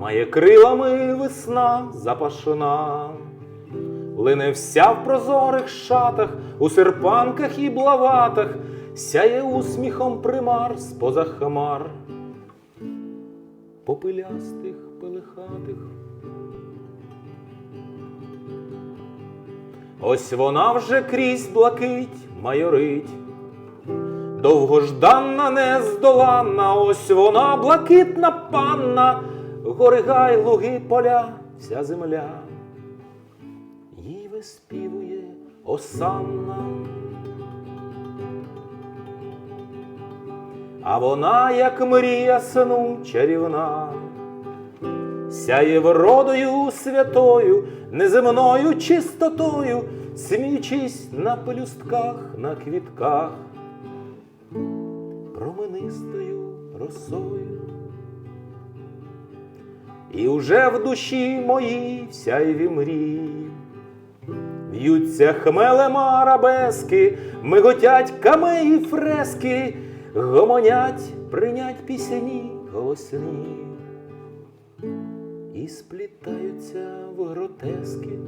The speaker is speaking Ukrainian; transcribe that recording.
має крилами весна запашна, лине вся в прозорих шатах, у серпанках і блаватах, сяє усміхом примар з-поза хмар, попилястих пелихатих. Ось вона вже крізь блакить майорить, довгожданна, нездоланна, ось вона блакитна панна, гори гай, луги, поля, вся земля, їй виспівує осанна. А вона, як мрія сну чарівна, сяє вродою святою, неземною чистотою, сміючись на пелюстках, на квітках, променистою росою. І уже в душі моїй всяєві мрії, В'ються хмелем арабески, миготять камеї фрески, гомонять, прийнять пісні голосні і сплітаються в гротески.